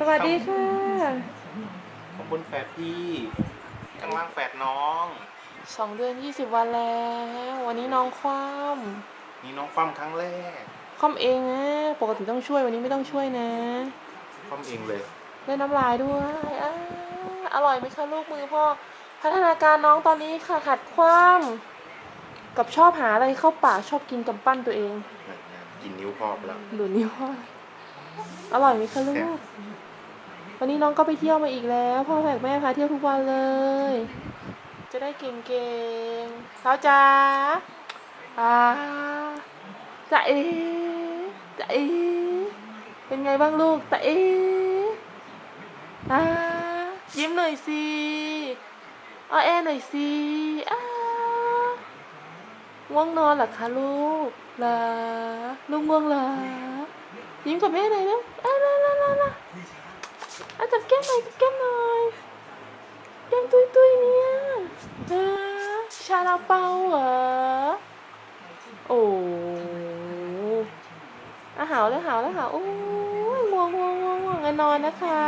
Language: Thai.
สวัสดีค่ะ ขอบคุณแฝดพี่ข้างล่างแฝดน้อง สองเดือนยี่สิบวันแล้ว วันนี้น้องคว่นี่น้องคว่ำครั้งแรกำคว่ำเองนะ ปกติต้องช่วยวันนี้ไม่ต้องช่วยนะคว่ำเองเลย เล่นน้ำลายด้วยอาอร่อยไหมคะลูกมือพ่อ พัฒนาการน้องตอนนี้ค่ะหัดคว่ำกับชอบหาอะไรเข้าปากชอบกินกำปั้นตัวเองนั่นไงกินนิ้วพ่อไปแล้วหลุดนิ้วพ่อ อร่อยไหมคะลูก วันนี้น้องก็ไปเที่ยวมาอีกแล้ว พ่อแบกแม่พาเที่ยวทุกวันเลย จะได้เก่งๆเท้าจ้าอ่าจะเอจะเอเป็นไงบ้างลูกจะเออ่ายิ้มหน่อยสิอ้อแอหน่อยสิอ้าง่วงนอนเหรอคะลูกเหรอลูกง่วงเหรอ ยิ้มกับแม่หน่อยนะอ่าลาลาลาลาอะจับแก้มหน่อยจับแก้มหน่อยแก้มตุยตุยๆเนี่ยอ่าชาลาเปาเหรอ โอ้อะหาวแล้วหาวแล้วหาวโอ้ยง่วงง่วงง่วงง่วงงั้นนอนนะคะ